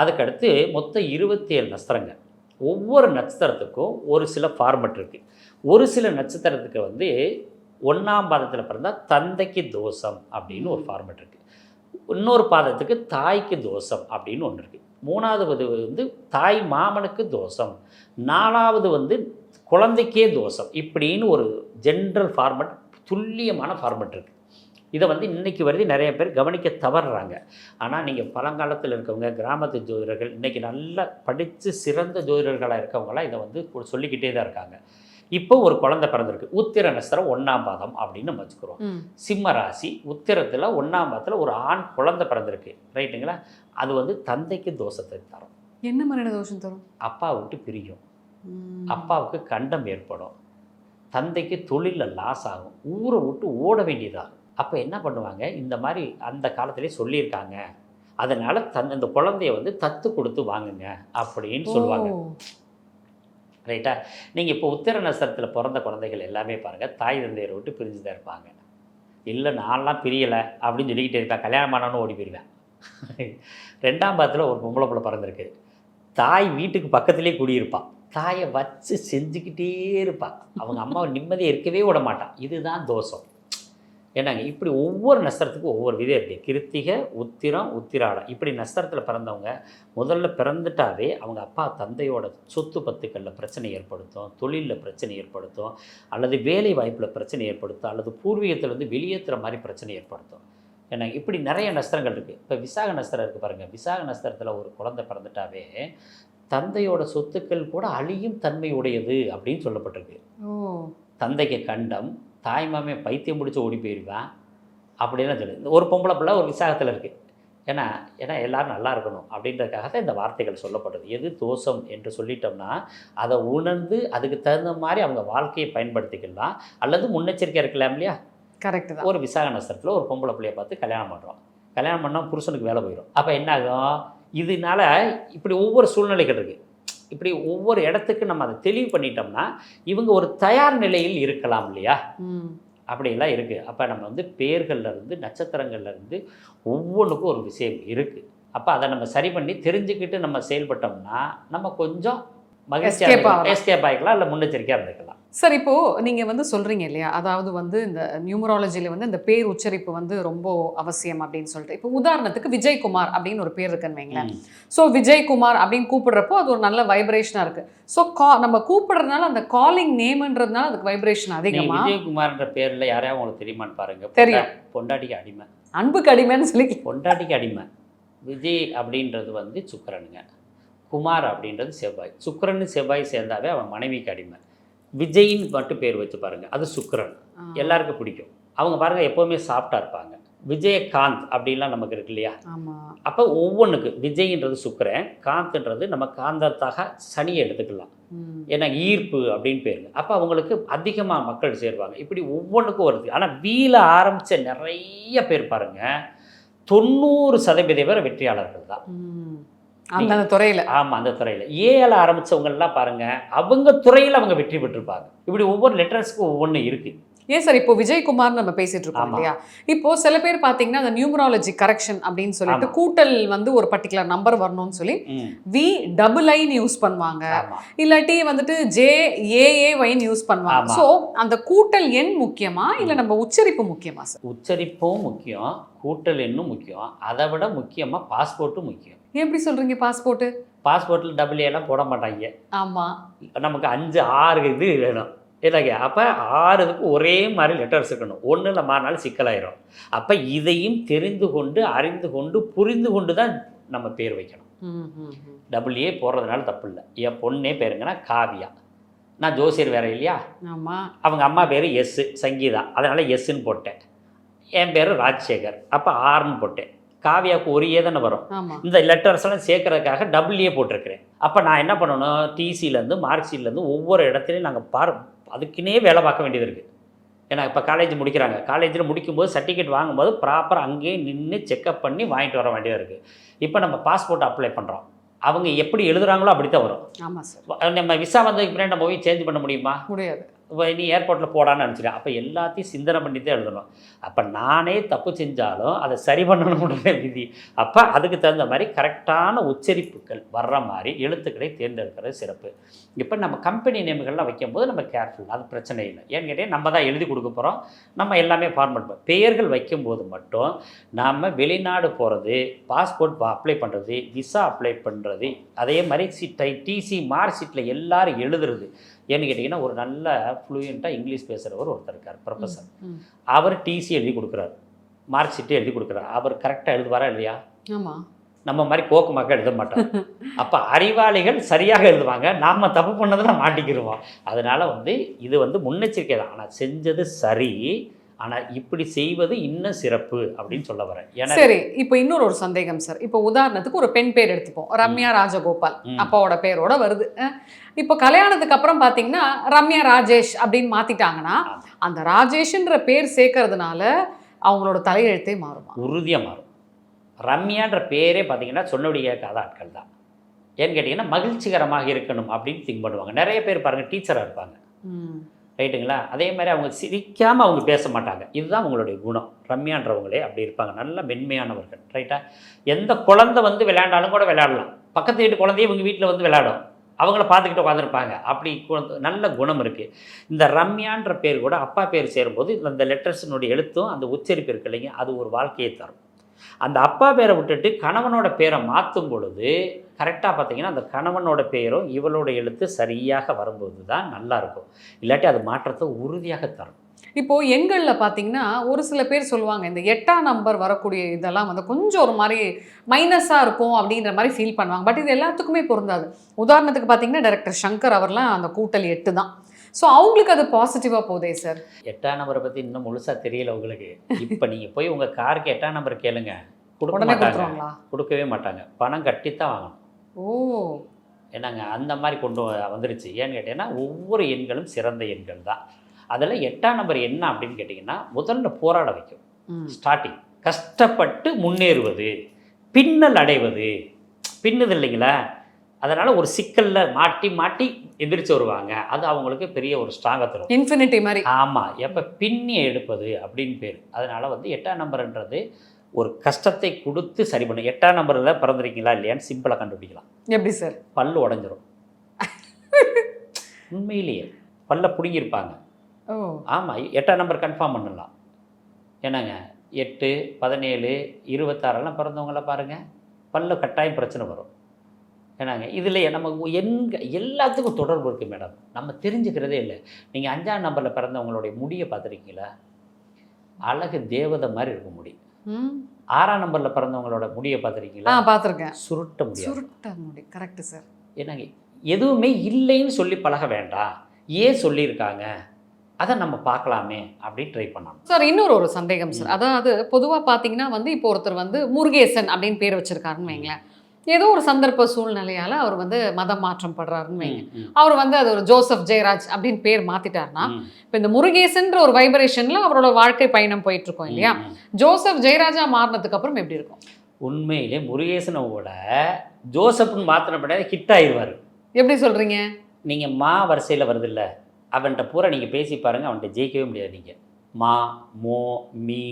அதுக்கடுத்து மொத்தம் இருபத்தி ஏழு நட்சத்திரங்கள். ஒவ்வொரு நட்சத்திரத்துக்கும் ஒரு சில ஃபார்மட் இருக்குது ஒரு சில நட்சத்திரத்துக்கு வந்து ஒன்றாம் பாதத்தில் பிறந்தால் தந்தைக்கு தோஷம் அப்படின்னு ஒரு ஃபார்மட் இருக்குது இன்னொரு பாதத்துக்கு தாய்க்கு தோஷம் அப்படின்னு ஒன்று இருக்குது மூணாவது வந்து தாய் மாமனுக்கு தோஷம். நாலாவது வந்து குழந்தைக்கே தோஷம் இப்படின்னு ஒரு ஜென்ரல் ஃபார்மட் துல்லியமான ஃபார்மட் இருக்குது இதை வந்து இன்றைக்கி வருது நிறைய பேர் கவனிக்க தவறுறாங்க. ஆனால் நீங்கள் பழங்காலத்தில் இருக்கவங்க கிராமத்து ஜோதிடர்கள் இன்றைக்கி நல்லா படித்து சிறந்த ஜோதிடர்களாக இருக்கவங்களாம் இதை வந்து சொல்லிக்கிட்டே தான் இருக்காங்க. இப்போ ஒரு குழந்தை பிறந்திருக்கு. உத்திர நஸ்திரம் ஒன்றாம் பாதம் அப்படின்னு நம்ம வச்சுக்கிறோம். சிம்ம ராசி உத்திரத்தில் ஒன்றாம் பாதத்தில் ஒரு ஆண் குழந்தை பிறந்திருக்கு. ரைட்டுங்களா? அது வந்து தந்தைக்கு தோஷத்தை தரும். என்ன மாதிரியான தோஷம் தரும்? அப்பா விட்டு பிரியும். அப்பாவுக்கு கண்டம் ஏற்படும். தந்தைக்கு தொழிலில் லாஸ் ஆகும். ஊரை விட்டு ஓட வேண்டியதாகும். அப்போ என்ன பண்ணுவாங்க? இந்த மாதிரி அந்த காலத்திலே சொல்லியிருக்காங்க. அதனால் தன் இந்த குழந்தைய வந்து தத்து கொடுத்து வாங்குங்க அப்படின்னு சொல்லுவாங்க. ரைட்டா நீங்கள் இப்போ உத்திர நட்சத்திரத்தில் பிறந்த குழந்தைகள் எல்லாமே பாருங்கள் தாய் தந்தையரை விட்டு பிரிஞ்சு தான் இருப்பாங்க. இல்லை நான்லாம் பிரியலை அப்படின்னு சொல்லிக்கிட்டே இருப்பேன். கல்யாணம் ஆனாலும் ஓடி போயிடுவேன் *laughs* ரெண்டாம் பாதத்தில் ஒரு பொம்பளை பிள்ளை பிறந்திருக்கு. தாய் வீட்டுக்கு பக்கத்துலேயே குடியிருப்பான் தாயை வச்சு செஞ்சுக்கிட்டே இருப்பாள் அவங்க அம்மாவை நிம்மதியாக இருக்கவே விட மாட்டான் இதுதான் தோஷம். என்னங்க இப்படி ஒவ்வொரு நஸ்திரத்துக்கும் ஒவ்வொரு விதம் இருக்குது கிருத்திகை உத்திரம் உத்திராடம் இப்படி நஸ்திரத்தில் பிறந்தவங்க முதல்ல பிறந்துட்டாவே அவங்க அப்பா தந்தையோட சொத்து பத்துக்களில் பிரச்சனை ஏற்படுத்தும் தொழிலில் பிரச்சனை ஏற்படுத்தும் அல்லது வேலை வாய்ப்பில் பிரச்சனை ஏற்படுத்தும் அல்லது பூர்வீகத்திலேருந்து வெளியேற்றுற மாதிரி பிரச்சனை ஏற்படுத்தும். ஏன்னா இப்படி நிறைய நஸ்திரங்கள் இருக்குது இப்போ விசாக நஸ்திரம் இருக்குது பாருங்கள் விசாக நஸ்திரத்தில் ஒரு குழந்தை பிறந்துட்டாவே தந்தையோட சொத்துக்கள் கூட அழியும் தன்மை உடையது அப்படின்னு சொல்லப்பட்டிருக்கு. தந்தைக்கு கண்டம் தாய்மாமே பைத்தியம் முடிச்சு ஓடி போயிடுவான் அப்படின்னு சொல்லு. இந்த ஒரு பொம்பளை பிள்ளை ஒரு விசாகத்தில் இருக்குது ஏன்னா ஏன்னா எல்லாரும் நல்லா இருக்கணும் அப்படின்றதுக்காக தான் இந்த வார்த்தைகள் சொல்லப்படுது எது தோஷம் என்று சொல்லிட்டோம்னா அதை உணர்ந்து அதுக்கு தகுந்த மாதிரி அவங்க வாழ்க்கையை பயன்படுத்திக்கலாம். அல்லது முன்னெச்சரிக்கை இருக்கலாம் இல்லையா? கரெக்ட் தான். ஒரு விசாக நஸ்திரத்தில் ஒரு பொம்பளை பிள்ளைய பார்த்து கல்யாணம் பண்ணுறோம் கல்யாணம் பண்ணால் புருஷனுக்கு வேலை போயிடும். அப்போ என்ன ஆகும் இதனால இப்படி ஒவ்வொரு சூழ்நிலைகள் இருக்குது இப்படி ஒவ்வொரு இடத்துக்கு நம்ம அதை தெளிவு பண்ணிட்டோம்னா இவங்க ஒரு தயார் நிலையில் இருக்கலாம் இல்லையா? ம். அப்படியெல்லாம் இருக்குது அப்போ நம்ம வந்து பேர்கள்ல இருந்து நட்சத்திரங்கள்ல இருந்து ஒவ்வொன்றுக்கும் ஒரு விஷயம் இருக்குது அப்போ அதை நம்ம சரி பண்ணி தெரிஞ்சுக்கிட்டு நம்ம செயல்பட்டோம்னா நம்ம கொஞ்சம் மகிழ்ச்சியாக. எஸ்கேப் ஆகிக்கலாம் இல்லை முன்னெச்சரிக்கையாக இருந்துக்கலாம் சார் இப்போ நீங்க வந்து சொல்றீங்க இல்லையா? அதாவது வந்து இந்த நியூமராலஜில வந்து இந்த பேர் உச்சரிப்பு வந்து ரொம்ப அவசியம் அப்படின்னு சொல்லிட்டு. இப்போ உதாரணத்துக்கு விஜயகுமார் அப்படின்னு ஒரு பேர் இருக்குன்னு வைங்களேன். ஸோ விஜயகுமார் அப்படின்னு கூப்பிடுறப்போ அது ஒரு நல்ல வைப்ரேஷனா இருக்கு. ஸோ கா நம்ம கூப்பிடுறதுனால அந்த காலிங் நேம்ன்றதுனால அதுக்கு வைப்ரேஷன் நீங்க அதிகமா? விஜயகுமார்ன்ற பேர்ல யாரையாவது உங்களுக்கு தெரியுமான்னு பாருங்க. தெரியும். பொண்டா- பொண்டாட்டிக்கு அடிமை. அன்புக்கு அடிமைன்னு சொல்லி பொண்டாட்டிக்கு அடிமை. விஜய் அப்படின்றது வந்து சுக்கிரனுங்க. குமார் அப்படின்றது செவ்வாய். சுக்கிரன் செவ்வாய் சேர்ந்தாவே அவன் மனைவிக்கு அடிமை. விஜயின்னு மட்டும் பேர் வச்சு பாருங்க. அது சுக்கிரன். எல்லாருக்கும் பிடிக்கும். அவங்க பாருங்க எப்போவுமே சாஃப்டாக இருப்பாங்க. விஜயகாந்த் அப்படின்லாம் நமக்கு இருக்கு இல்லையா? அப்போ ஒவ்வொன்றுக்கு விஜய்ன்றது சுக்கிரன் காந்த்ன்றது நம்ம காந்தத்தாக சனியை எடுத்துக்கலாம். ஏன்னா ஈர்ப்பு அப்படின்னு பேருங்க. அப்போ அவங்களுக்கு அதிகமாக மக்கள் சேருவாங்க. இப்படி ஒவ்வொன்றுக்கும் வருது ஆனால் வீல ஆரம்பித்த நிறைய பேர் பாருங்க தொண்ணூறு சதவீத பேர் வெற்றியாளர்கள் தான். அந்த துறையில. ஆமாம் அந்த துறையில். ஏல ஆரம்பித்தவங்கெல்லாம் பாருங்க அவங்க துறையில் அவங்க வெற்றி பெற்றிருப்பாங்க. இப்படி ஒவ்வொரு லெட்டர்ஸ்க்கும் ஒவ்வொன்று இருக்குது ஏன் சார் இப்போ விஜயகுமார் நம்ம பேசிட்டு இருக்கோம். இல்லையா? இப்போ சில பேர் பாத்தீங்கன்னா அந்த நியூமராலஜி கரெக்ஷன் அப்படின்னு சொல்லிட்டு. கூட்டல் வந்து ஒரு பர்டிகுலர் நம்பர் வரணும்னு சொல்லி வி டபுள் ஐன்னு யூஸ் பண்ணுவாங்க. இல்லாட்டி வந்துட்டு ஜே ஏஏ ஒய்ன்னு யூஸ் பண்ணுவாங்க. ஸோ அந்த கூட்டல் எண் முக்கியமா? இல்ல நம்ம உச்சரிப்பு முக்கியமா சார்? உச்சரிப்பும் முக்கியம் கூட்டல் எண்ணும் முக்கியம். அதை விட முக்கியமாக பாஸ்போர்ட்டும் முக்கியம். எப்படி சொல்றீங்க பாஸ்போர்ட் பாஸ்போர்ட்டில் டபுள் ஏலாம் போட மாட்டாங்க. ஆமா. நமக்கு அஞ்சு ஆறு இது வேணும். இல்லைங்க அப்போ ஆறு இதுக்கு ஒரே மாதிரி லெட்டர்ஸ் இருக்கணும். ஒன்றில் மாறினாலும் சிக்கலாயிரும். அப்போ இதையும் தெரிந்து கொண்டு அறிந்து கொண்டு புரிந்து கொண்டு தான் நம்ம பேர் வைக்கணும். டபுள் ஏ போடுறதுனால தப்பு இல்லை. என் பொண்ணே பேருங்கன்னா காவியா. நான் ஜோசியர் வேற இல்லையா? ஆமா. அவங்க அம்மா பேர் எஸ்ஸு சங்கீதா. அதனால் எஸ்ஸுன்னு போட்டேன். என் பேர் ராஜசேகர். அப்போ ஆர்னு போட்டேன். காவியாவுக்கு ஒரு ஏ தானே வரும். இந்த லெட்டர்ஸ் எல்லாம் சேர்க்கறதுக்காக டபுள் ஏ போட்டிருக்கிறேன். அப்போ நான் என்ன பண்ணணும்? டிசிலேருந்து மார்க் ஷீட்லேருந்து ஒவ்வொரு இடத்துலையும் நாங்கள் பார் அதுக்குன்னே வேலை பார்க்க வேண்டியது இருக்குது ஏன்னா இப்போ காலேஜ் முடிக்கிறாங்க. காலேஜில் முடிக்கும்போது சர்டிஃபிகேட் வாங்கும்போது ப்ராப்பராக அங்கேயே நின்று செக்கப் பண்ணி வாங்கிட்டு வர வேண்டியது இருக்குது இப்போ நம்ம பாஸ்போர்ட் அப்ளை பண்ணுறோம் அவங்க எப்படி எழுதுறாங்களோ அப்படி தான் வரும். ஆமா சார் நம்ம விசா வந்ததுக்கு பின்னாடி நம்ம போய் சேஞ்ச் பண்ண முடியுமா? முடியாது. நீ ஏர்போர்ட்டில் போடான்னு நினச்சிட்டேன் அப்போ எல்லாத்தையும் சிந்தனை பண்ணி தான் எழுதணும். அப்போ நானே தப்பு செஞ்சாலும் அதை சரி பண்ணணும்ன்ற விதி. அப்போ அதுக்கு தகுந்த மாதிரி கரெக்டான உச்சரிப்புகள் வர்ற மாதிரி எழுத்துக்களை தேர்ந்தெடுக்கிறது சிறப்பு. இப்போ நம்ம கம்பெனி நேம்கள்லாம் வைக்கும்போது நம்ம கேர்ஃபுல் அது பிரச்சனை இல்லை. ஏன்னு கேட்டால் நம்ம தான் எழுதி கொடுக்க போகிறோம் நம்ம எல்லாமே ஃபார்மேட் பண்ண பெயர்கள் வைக்கும்போது மட்டும் நாம் வெளிநாடு போகிறது பாஸ்போர்ட் அப்ளை பண்ணுறது விசா அப்ளை பண்ணுறது அதே மாதிரி சீட்டை டிசி மார்க் ஷீட்டில் எல்லாரும் எழுதுறது. ஏன்னு கேட்டிங்கன்னா ஒரு நல்ல ஃப்ளூயண்ட்டாக இங்கிலீஷ் பேசுகிறவர் ஒருத்தர் இருக்கார் ப்ரொஃபஸர். அவர் டிசி எழுதி கொடுக்குறாரு. மார்க் ஷீட்டு எழுதி கொடுக்குறாரு. அவர் கரெக்டாக எழுதுவாரா இல்லையா? ஆமா. நம்ம மாதிரி கோக்குமாக்க எழுத மாட்டோம் அப்போ அறிவாளிகள் சரியாக எழுதுவாங்க. நாம் தப்பு பண்ணதில் மாட்டிக்கிடுவோம் அதனால் வந்து இது வந்து முன்னெச்சரிக்கை தான் ஆனால் செஞ்சது சரி. ஆனால் இப்படி செய்வது இன்னும் சிறப்பு அப்படின்னு சொல்ல வரேன். ஏன்னா சரி இப்போ இன்னொரு ஒரு சந்தேகம் சார் இப்போ உதாரணத்துக்கு ஒரு பெண் பேர் எடுத்துப்போம். ரம்யா ராஜகோபால். அப்பாவோட பேரோட வருது. இப்போ கல்யாணத்துக்கு அப்புறம் பார்த்தீங்கன்னா ரம்யா ராஜேஷ் அப்படின்னு மாத்திட்டாங்கன்னா. அந்த ராஜேஷ்ன்ற பேர் சேர்க்கறதுனால அவங்களோட தலையெழுத்தே மாறுமா? உறுதியாக மாறும். ரம்யான்ற பேரே பார்த்தீங்கன்னா சொன்னபடி கேட்காத ஆட்கள் தான். ஏன்னு கேட்டிங்கன்னா மகிழ்ச்சிகரமாக இருக்கணும் அப்படின்னு திங்க் பண்ணுவாங்க. நிறைய பேர் பாருங்கள் டீச்சராக இருப்பாங்க. ரைட்டுங்களா? அதே மாதிரி அவங்க சிரிக்காமல் அவங்க பேச மாட்டாங்க இதுதான் அவங்களுடைய குணம். ரம்யான்றவங்களே அப்படி இருப்பாங்க. நல்ல மென்மையானவர்கள். ரைட்டா? எந்த குழந்தை வந்து விளையாண்டாலும் கூட விளையாடலாம். பக்கத்து வீட்டு குழந்தைய இவங்க வீட்டில் வந்து விளையாடும். அவங்கள பார்த்துக்கிட்டு உட்காந்துருப்பாங்க அப்படி நல்ல குணம் இருக்குது இந்த ரம்யான்ற பேர் கூட அப்பா பேர் சேரும்போது இந்த லெட்டர்ஸினுடைய எழுத்தும் அந்த உச்சரிப்பு இருக்கு இல்லைங்க? அது ஒரு வாழ்க்கையை தரும். அந்த அப்பா பேரை விட்டுட்டு கணவனோட பேரை மாற்றும் பொழுது கரெக்டாக பார்த்தீங்கன்னா அந்த கணவனோட பேரும் இவளோட எழுத்து சரியாக வரும்போது தான் நல்லா இருக்கும். இல்லாட்டி அது மாற்றத்தை உறுதியாக தரும். இப்போது எங்களில் பார்த்தீங்கன்னா ஒரு சில பேர் சொல்லுவாங்க இந்த எட்டாம் நம்பர் வரக்கூடிய இதெல்லாம் வந்து கொஞ்சம் ஒரு மாதிரி மைனஸாக இருக்கும் அப்படின்ற மாதிரி ஃபீல் பண்ணுவாங்க. பட் இது எல்லாத்துக்குமே பொருந்தாது. உதாரணத்துக்கு பார்த்தீங்கன்னா டைரக்டர் சங்கர் அவர்லாம் அந்த கூட்டல் எட்டு தான். ஸோ அவங்களுக்கு அது பாசிட்டிவா போதே சார் எட்டாம் நம்பரை பற்றி இன்னும் முழுசாக தெரியல உங்களுக்கு. இப்போ நீங்கள் போய் உங்கள் காருக்கு எட்டாம் நம்பர் கேளுங்க. கொடுக்க மாட்டாங்க. கொடுக்கவே மாட்டாங்க. பணம் கட்டித்தான் வாங்கணும் ஓ. என்னங்க அந்த மாதிரி கொண்டு வந்துருச்சு. ஏன்னு கேட்டிங்கன்னா ஒவ்வொரு எண்களும் சிறந்த எண்கள் தான். அதில் எட்டாம் நம்பர் என்ன அப்படின்னு கேட்டிங்கன்னா முதல்ல போராட வைக்கும். ஸ்டார்டிங் கஷ்டப்பட்டு முன்னேறுவது பின்னல் அடைவது. பின்னுது இல்லைங்களா? அதனால் ஒரு சிக்கலில் மாட்டி மாட்டி எந்திரிச்சு வருவாங்க. அது அவங்களுக்கு பெரிய ஒரு ஸ்ட்ராங்கை தரும். இன்ஃபினிட்டி மாதிரி. ஆமாம் எப்போ பின்னி எடுப்பது அப்படின்னு பேர். அதனால் வந்து எட்டாம் நம்பர்ன்றது ஒரு கஷ்டத்தை கொடுத்து சரி பண்ணும் எட்டாம் நம்பரில் பிறந்திருக்கீங்களா இல்லையான்னு சிம்பிளாக கண்டுபிடிக்கலாம். எப்படி சார்? பல்லு உடஞ்சிரும். *laughs* உண்மையிலேயே பல்ல பிடுங்கியிருப்பாங்க. ஓ. ஆமாம் எட்டாம் நம்பர் கன்ஃபார்ம் பண்ணலாம். என்னங்க? எட்டு பதினேழு இருபத்தாறெல்லாம் பிறந்தவங்கள பாருங்கள் பல்ல கட்டாயம் பிரச்சனை வரும். ஏன்னாங்க இதில் நம்ம எங்க எல்லாத்துக்கும் தொடர்பு இருக்குது மேடம். நம்ம தெரிஞ்சுக்கிறதே இல்லை. நீங்கள் அஞ்சாம் நம்பரில் பிறந்தவங்களுடைய முடியை பார்த்துருக்கீங்களா? அழகு தேவதை மாதிரி இருக்கும் முடி. ஆறாம் நம்பரில் பிறந்தவங்களோட முடியை பார்த்துருக்கீங்களா? பார்த்துருக்கேன். சுருட்ட முடியாது. சுருட்ட முடி. கரெக்ட் சார் என்னங்க எதுவுமே இல்லைன்னு சொல்லி பழக வேண்டாம். ஏன் சொல்லியிருக்காங்க? அதை நம்ம பார்க்கலாமே அப்படின்னு ட்ரை பண்ணணும். சார் இன்னொரு ஒரு சந்தேகம் சார் அதாவது பொதுவாக பார்த்தீங்கன்னா வந்து இப்போ ஒருத்தர் வந்து முருகேசன் அப்படின்னு பேர் வச்சிருக்காருன்னு வைங்களேன். ஏதோ ஒரு சந்தர்ப்ப சூழ்நிலையால அவர் வந்து மதம் மாற்றம் படுறாருன்னு வைங்க. அவர் வந்து அது ஒரு ஜோசப் ஜெயராஜ் அப்படின்னு பேர் மாத்திட்டாருன்னா ம், இப்போ இந்த முருகேசன்ற ஒரு வைப்ரேஷன்ல அவரோட வாழ்க்கை பயணம் போயிட்டு இருக்கோம் இல்லையா. ஜோசப் ஜெயராஜா மாறினதுக்கு அப்புறம் எப்படி இருக்கும்? உண்மையிலே முருகேசனை விட ஜோசப்னு மாத்தின பின்னாடி ஹிட் ஆயிடுவார். எப்படி சொல்றீங்க? நீங்கள் மா வரிசையில் வருதில்ல அவன்கிட்ட பூரா நீங்கள் பேசி பாருங்கள் அவன்கிட்ட ஜெயிக்கவே முடியாது நீங்கள் மா மோ மீ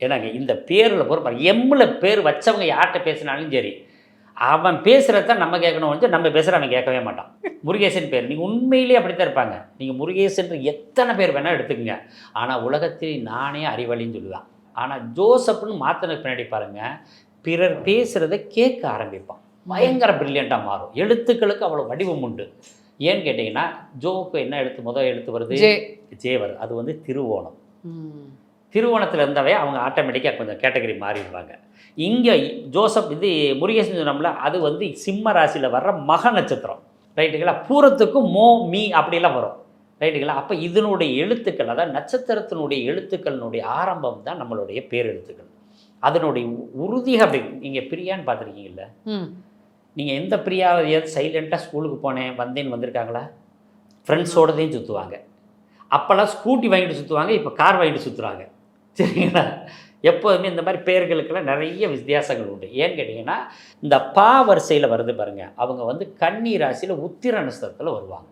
ஏன்னாங்க இந்த பேரில் பூரா பாருங்க எம்மில் பேர் வச்சவங்க யார்கிட்ட பேசினாலும் சரி அவன் பேசுகிறத நம்ம கேட்கணும் வந்து நம்ம பேசுகிற அவன் கேட்கவே மாட்டான். முருகேசன் பேர். நீங்கள் உண்மையிலேயே அப்படித்தான் இருப்பாங்க. நீங்கள் முருகேசன் எத்தனை பேர் வேணால் எடுத்துக்கங்க. ஆனால் உலகத்தில் நானே அறிவாளின்னு சொல்லுவேன் ஆனால் ஜோசப்னு மாற்றின பின்னாடி பாருங்கள் பிறர் பேசுகிறத கேட்க ஆரம்பிப்பான். பயங்கர பிரில்லியண்ட்டாக மாறும். எழுத்துக்களுக்கு அவ்வளோ வடிவம் உண்டு. ஏன்னு கேட்டிங்கன்னா ஜோக்கு என்ன எழுத்து? முதல் எழுத்து வருது? ஜே. வருது. அது வந்து திருவோணம். திருவோணத்தில் இருந்தவே அவங்க ஆட்டோமேட்டிக்காக கொஞ்சம் கேட்டகரி மாறிடுவாங்க. இங்கே ஜோசப் இது முருகேசன் சொன்னோம்ல அது வந்து சிம்ம ராசியில் வர்ற மக நட்சத்திரம். ரைட்டுங்களா பூரத்துக்கும் மோ மீ அப்படிலாம் வரும். ரைட்டுங்களா அப்போ இதனுடைய எழுத்துக்கள் அதாவது நட்சத்திரத்தினுடைய எழுத்துக்களினுடைய ஆரம்பம் தான் நம்மளுடைய பேரெழுத்துக்கள். அதனுடைய உறுதியாக அப்படி நீங்கள் பிரியான்னு பார்த்துருக்கீங்கல்ல. நீங்கள் எந்த பிரியாவது சைலண்ட்டாக ஸ்கூலுக்கு போனேன் வந்தேன்னு வந்திருக்காங்களா? ஃப்ரெண்ட்ஸோடதையும் சுற்றுவாங்க அப்போல்லாம் ஸ்கூட்டி வாங்கிட்டு சுற்றுவாங்க இப்போ கார் வாங்கிட்டு சுற்றுறாங்க சரிங்களா? எப்போதுமே இந்த மாதிரி பெயர்களுக்கெல்லாம் நிறைய வித்தியாசங்கள் உண்டு. ஏன்னு கேட்டிங்கன்னா இந்த பா வரிசையில் வருது பாருங்கள் அவங்க வந்து கன்னி ராசியில் உத்திர நட்சத்திரத்தில் வருவாங்க.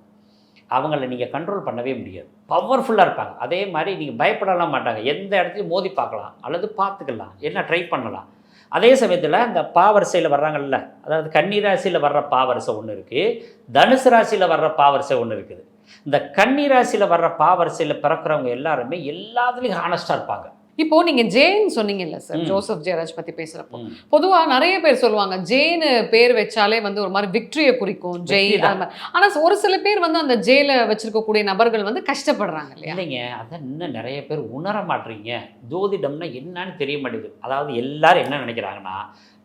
அவங்கள நீங்கள் கண்ட்ரோல் பண்ணவே முடியாது. பவர்ஃபுல்லாக இருப்பாங்க. அதே மாதிரி நீங்கள் பயப்படலாம் மாட்டாங்க. எந்த இடத்துலையும் மோதி பார்க்கலாம். அல்லது பார்த்துக்கலாம். என்ன ட்ரை பண்ணலாம். அதே சமயத்தில் இந்த பாவரிசையில் வர்றாங்கல்ல அதாவது கன்னி ராசியில் வர்ற பாவரிசை ஒன்று இருக்குது தனுசு ராசியில் வர்ற பாவரிசை ஒன்று இருக்குது. இந்த கன்னி ராசியில் வர்ற பாவரிசையில் பிறக்கிறவங்க எல்லாருமே எல்லாத்துலேயும் ஹானஸ்ட்டாக இருப்பாங்க. இப்போ நீங்க ஜேன்னு சொன்னீங்கல்ல சார். ஜோசப் ஜெயராஜ் பத்தி பேசுறப்போ. பொதுவா நிறைய பேர் சொல்லுவாங்க ஜேன்னு பேர் வச்சாலே வந்து ஒரு மாதிரி விக்டரியை குறிக்கும் ஜெய் வெற்றி தான். அது மாதிரி. ஆனா ஒரு சில பேர் வந்து அந்த ஜேல வச்சிருக்கக்கூடிய நபர்கள் வந்து கஷ்டப்படுறாங்க இல்லையா? இல்லைங்க அதான் இன்னும் நிறைய பேர் உணர மாட்டீங்க. ஜோதிடம்னா என்னன்னு தெரிய மாட்டேங்குது. அதாவது எல்லாரும் என்ன நினைக்கிறாங்கன்னா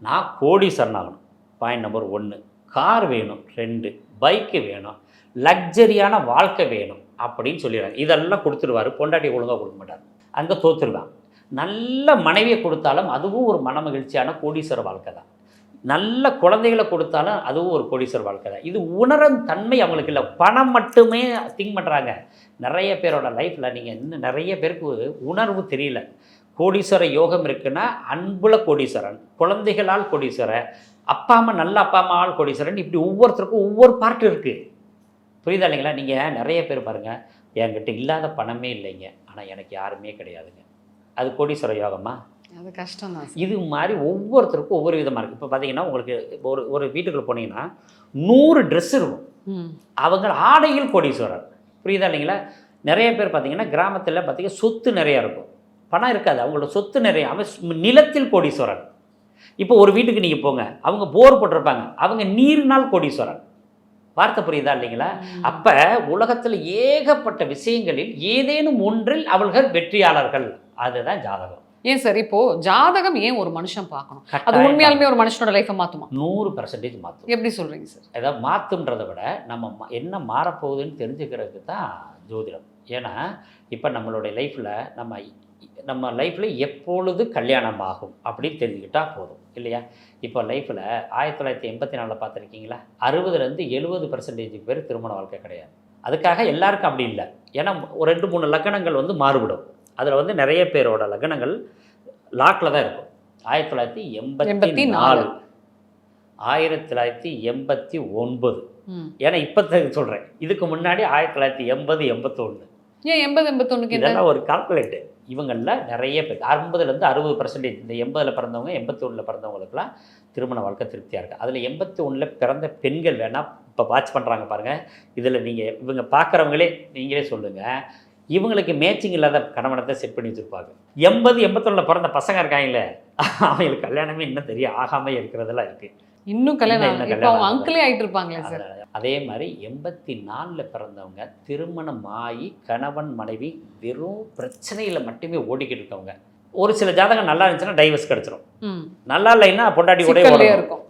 நான் கோடீஸ்வரன் ஆகணும். பாயிண்ட் நம்பர் ஒன்று கார் வேணும். ரெண்டு பைக்கு வேணும். லக்ஸரியான வாழ்க்கை வேணும். அப்படின்னு சொல்லிடுறாங்க இதெல்லாம் கொடுத்துருவாரு. பொண்டாட்டி ஒழுங்காக கொடுக்க மாட்டார். அங்கே தோத்துருவான் நல்ல மனைவியை கொடுத்தாலும் அதுவும் ஒரு மன மகிழ்ச்சியான கோடீஸ்வர வாழ்க்கை தான். நல்ல குழந்தைகளை கொடுத்தாலும் அதுவும் ஒரு கோடீஸ்வர வாழ்க்கை தான். இது உணரும் தன்மை அவங்களுக்கு இல்லை. பணம் மட்டுமே திங்க் பண்ணுறாங்க நிறைய பேரோட லைஃப்பில் நீங்கள் இன்னும் நிறைய பேருக்கு உணர்வு தெரியல. கோடீஸ்வர யோகம் இருக்குன்னா அன்புல கோடீஸ்வரன் குழந்தைகளால் கோடீஸ்வரன் அப்பா அம்மா நல்ல அப்பா அம்மாவால் கோடீஸ்வரன் இப்படி ஒவ்வொருத்தருக்கும் ஒவ்வொரு பார்ட் இருக்குது புரியுதா இல்லைங்களா? நீங்கள் நிறைய பேர் பாருங்கள் என்கிட்ட இல்லாத பணமே இல்லைங்க. ஆனால் எனக்கு யாருமே கிடையாதுங்க. அது கோடீஸ்வர யோகமா அது கஷ்டம் தான் இது மாதிரி ஒவ்வொருத்தருக்கும் ஒவ்வொரு விதமாக இருக்குது இப்போ பார்த்தீங்கன்னா உங்களுக்கு ஒரு ஒரு வீட்டுக்குள்ளே போனீங்கன்னா நூறு ட்ரெஸ் இருக்கும். அவங்க ஆடையில் கோடீஸ்வரர். புரியுதா இல்லைங்களா? நிறைய பேர் பார்த்தீங்கன்னா கிராமத்தில் பார்த்தீங்கன்னா சொத்து நிறையா இருக்கும். பணம் இருக்காது. அவங்களோட சொத்து நிறைய. அவன் நிலத்தில் கோடீஸ்வரன் இப்போ ஒரு வீட்டுக்கு நீங்கள் போங்க. அவங்க போர் போட்டிருப்பாங்க. அவங்க நீர்னால் கோடீஸ்வரன் வார்த்தை புரியுதா இல்லைங்களா? அப்போ உலகத்தில் ஏகப்பட்ட விஷயங்களில் ஏதேனும் ஒன்றில் அவர்கள் வெற்றியாளர்கள். அதுதான் ஜாதகம். ஏன் சார்? இப்போ ஜாதகம் ஏன் ஒரு மனுஷன் பார்க்கணும்? அது உண்மையாலுமே ஒரு மனுஷனோட லைஃப்பை மாத்துமா? நூறு பர்சன்டேஜ் மாற்றும் எப்படி சொல்றீங்க சார்? ஏதாவது மாற்றுன்றதை விட நம்ம என்ன மாறப்போகுதுன்னு தெரிஞ்சுக்கிறதுக்கு தான் ஜோதிடம். ஏன்னா இப்போ நம்மளுடைய லைஃப்பில் நம்ம நம்ம லைஃப்பில் எப்பொழுது கல்யாணம் ஆகும் அப்படின்னு தெரிஞ்சுக்கிட்டா போதும். இல்லையா? இப்போ லைஃப்பில் ஆயிரத்தி தொள்ளாயிரத்தி எண்பத்தி நாலில் பார்த்துருக்கீங்களா? அறுபதுலேருந்து எழுபது பர்சன்டேஜ் பேர் திருமண வாழ்க்கை கிடையாது. அதுக்காக எல்லாருக்கும் அப்படி இல்லை. ஏன்னா ஒரு ரெண்டு மூணு லக்கணங்கள் வந்து மாறுபடும். அதில் வந்து நிறைய பேரோட லக்கணங்கள் லாக்கில் தான் இருக்கும். ஆயிரத்தி தொள்ளாயிரத்தி எண்பத்தி நாலு. ஆயிரத்தி தொள்ளாயிரத்தி எண்பத்தி ஒன்பது. ஏன்னா இப்போ சொல்கிறேன் இதுக்கு முன்னாடி ஆயிரத்தி தொள்ளாயிரத்தி எண்பது எண்பத்தொன்று ஏன் எண்பது எண்பத்தொன்னுக்கு என்ன? இதெல்லாம் ஒரு கால்குலேட்டு இவங்களில் நிறைய பேர் ஐம்பதுலேருந்து அறுபது பர்சன்டேஜ் இந்த எண்பதில் பிறந்தவங்க எண்பத்தி ஒன்றில் பிறந்தவங்களுக்குலாம் திருமண வாழ்க்கை திருப்தியாக இருக்குது அதில் எண்பத்தி ஒன்றில் பிறந்த பெண்கள் வேணால் இப்போ வாட்ச் பண்ணுறாங்க பாருங்கள் இதில் நீங்கள் இவங்க பார்க்குறவங்களே நீங்களே சொல்லுங்கள் இவங்களுக்கு மேட்சிங் இல்லாத கணவனத்தை செட் பண்ணி வச்சுருப்பாங்க. எண்பது எண்பத்தொன்னில் பிறந்த பசங்க இருக்காங்களே அவங்களுக்கு கல்யாணமே இன்னும் தெரிய ஆகாமல் இருக்கிறதெல்லாம் இருக்குது இன்னும் கல்யாணம் அவங்க அங்கிளே ஆயிட்டு இருப்பாங்களே சார். அதே மாதிரி எண்பத்தி நாலில் பிறந்தவங்க திருமணம் ஆகி கணவன் மனைவி வெறும் பிரச்சனையில் மட்டுமே ஓடிக்கிட்டு இருக்கவங்க. ஒரு சில ஜாதகம் நல்லா இருந்துச்சுன்னா டைவர்ஸ் கிடச்சிரும். நல்லா இல்லைன்னா பொண்டாட்டி கூட. இருக்கும்.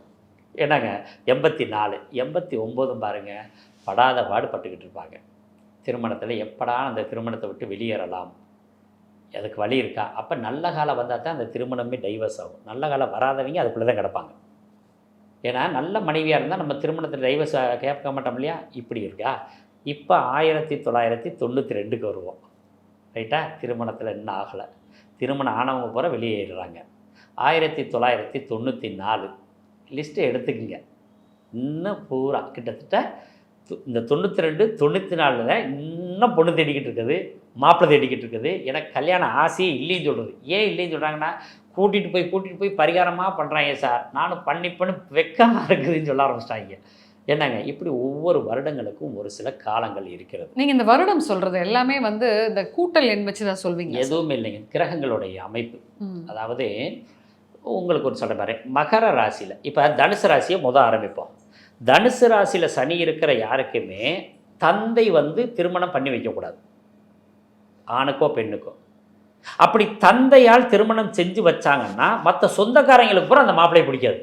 என்னங்க? எண்பத்தி நாலு எண்பத்தி ஒம்போதும் பாருங்க படாத பாடுபட்டுக்கிட்டு இருப்பாங்க. திருமணத்தில் எப்படா அந்த திருமணத்தை விட்டு வெளியேறலாம்? அதுக்கு வழி இருக்கா? அப்போ நல்ல காலம் வந்தால் தான் அந்த திருமணமே டைவர்ஸ் ஆகும். நல்ல காலம் வராதவங்க அதுக்குள்ளே தான் கிடப்பாங்க. ஏன்னா நல்ல மனைவியாக இருந்தால் நம்ம திருமணத்தில் டைவர்ஸ் கேட்க மாட்டோம் இல்லையா? இப்படி இருக்கா? இப்போ ஆயிரத்தி தொள்ளாயிரத்தி தொண்ணூற்றி ரெண்டுக்கு வருவோம். ரைட்டா? திருமணத்தில் இன்னும் ஆகலை. திருமணம் ஆனவங்க பூரா வெளியேறாங்க ஆயிரத்தி தொள்ளாயிரத்தி தொண்ணூற்றி நாலு. லிஸ்ட்டை எடுத்துக்கோங்க. இன்னும் பூரா. கிட்டத்தட்ட இந்த தொண்ணூற்றி ரெண்டு தொண்ணூற்றி நாலில் இன்னும் பொண்ணு தேடிக்கிட்டு இருக்குது மாப்பிள்ளை தேடிக்கிட்டு இருக்குது. எனக்கு கல்யாணம் ஆசையே இல்லைன்னு சொல்கிறது ஏன் இல்லைன்னு சொல்கிறாங்கன்னா கூட்டிகிட்டு போய் கூட்டிகிட்டு போய் பரிகாரமாக பண்ணுறாங்க சார். நானும் பண்ணி பண்ணி வெக்கமாக இருக்குதுன்னு சொல்ல ஆரம்பிச்சிட்டாங்க. என்னங்க இப்படி ஒவ்வொரு வருடங்களுக்கும் ஒரு சில காலங்கள் இருக்கிறது. நீங்க இந்த வருடம் சொல்றது எல்லாமே வந்து இந்த கூட்டல் எண் வச்சு தான் சொல்வீங்க. எதுவுமே இல்லைங்க. கிரகங்களுடைய அமைப்பு. அதாவது உங்களுக்கு ஒரு சொல்ல பாரு. மகர ராசியில் இப்போ தனுசு ராசியை முத ஆரம்பிப்போம். தனுசு ராசியில் சனி இருக்கிற யாருக்குமே தந்தை வந்து திருமணம் பண்ணி வைக்கக்கூடாது. ஆணுக்கோ பெண்ணுக்கோ. அப்படி தந்தையால் திருமணம் செஞ்சு வச்சாங்கன்னா மற்ற சொந்தக்காரங்களுக்கு பூரா அந்த மாப்பிள்ளையை பிடிக்காது.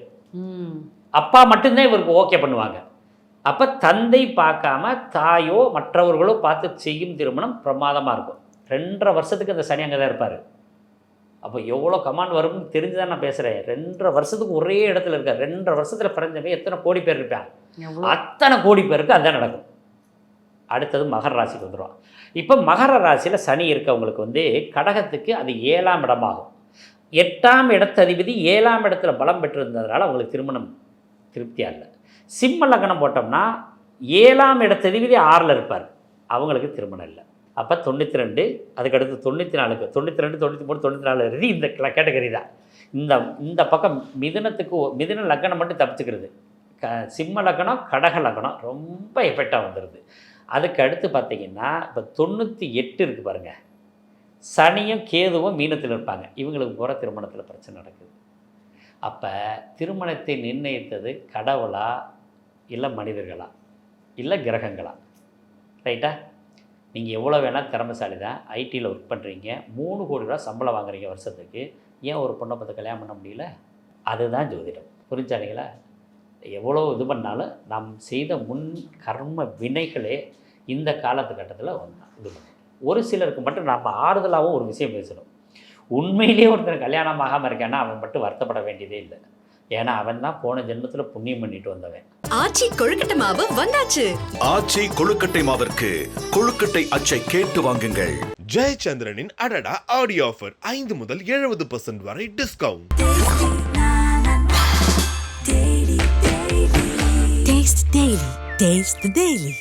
அப்பா மட்டும்தான் இவருக்கு ஓகே பண்ணுவாங்க. அப்போ தந்தை பார்க்காம தாயோ மற்றவர்களோ பார்த்து செய்யும் திருமணம் பிரமாதமாக இருக்கும். ரெண்டரை வருஷத்துக்கு அந்த சனி அங்கே தான் இருப்பார். அப்போ எவ்வளோ கமாண்ட் வரும்னு தெரிஞ்சு தான் நான் பேசுகிறேன் ரெண்டரை வருஷத்துக்கு ஒரே இடத்துல இருக்கார். ரெண்டரை வருஷத்தில் பிறந்தவன் எத்தனை கோடி பேர் இருப்பான் அத்தனை கோடி பேருக்கு அதான் நடக்கும். அடுத்தது மகர ராசிக்கு வந்துடும் இப்போ மகர ராசியில் சனி இருக்கவங்களுக்கு வந்து கடகத்துக்கு அது ஏழாம் இடமாகும். எட்டாம் இடத்ததிபதி ஏழாம் இடத்துல பலம் பெற்றிருந்ததுனால அவங்களுக்கு திருமணம் திருப்தியாக இல்லை சிம்ம லக்னம் போட்டோம்னா ஏழாம் இடத்ததிபதி ஆறில் இருப்பார். அவங்களுக்கு திருமணம் இல்லை. அப்போ தொண்ணூற்றி ரெண்டு அதுக்கடுத்து தொண்ணூற்றி நாலுக்கு தொண்ணூற்றி ரெண்டு தொண்ணூற்றி மூணு தொண்ணூற்றி நாலு இறுதி இந்த கேட்டகரி தான். இந்த இந்த பக்கம் மிதுனத்துக்கு மிதுன லக்னம் மட்டும் தப்பிச்சுக்கிறது. க சிம்ம லக்னம் கடக லக்னம் ரொம்ப எஃபெக்டாக வந்துடுது அதுக்கு அடுத்து பார்த்தீங்கன்னா இப்போ தொண்ணூற்றி எட்டு இருக்குது பாருங்கள் சனியும் கேதுவும் மீனத்தில் இருப்பாங்க. இவங்களுக்கு போகிற திருமணத்தில் பிரச்சனை நடக்குது. அப்போ திருமணத்தை நிர்ணயித்தது கடவுளா இல்லை மனிதர்களா இல்லை கிரகங்களா? ரைட்டா? நீங்கள் எவ்வளோ வேணால் திறமைசாலி தான் ஐடியில் ஒர்க் பண்ணுறீங்க மூணு கோடி ரூபா சம்பளம் வாங்குறீங்க வருஷத்துக்கு. ஏன் ஒரு பொண்ணை பார்த்து கல்யாணம் பண்ண முடியல? அதுதான் ஜோதிடம். புரிஞ்சாங்களா எவ்வளோ இது பண்ணாலும் நாம் செய்த முன் கர்ம வினைகளே இந்த காலத்துக்கட்டத்தில் வந்தான். இது பண்ணும் ஒரு சிலருக்கு மட்டும் நாம் ஆறுதலாகவும் ஒரு விஷயம் பேசணும். உண்மையிலேயே ஒருத்தர் கல்யாணம் ஆகாமல் இருக்கான்னா அவன் மட்டும் வருத்தப்பட வேண்டியதே இல்லை. ஏன்னா அவன் தான் போன ஜென்மத்தில் புண்ணியம் பண்ணிட்டு வந்தவன் ஆச்சி கொழுக்கட்டை மாவு வந்தாச்சு ஆச்சி கொழுக்கட்டை மாவிற்கு கொழுக்கட்டை அச்சை கேட்டு வாங்குங்கள் ஜெயச்சந்திரனின் அடடா ஆடியோ ஆஃபர் ஐந்து முதல் எழுபது பர்சன்ட் வரை discount Taste Daily. Taste the Daily.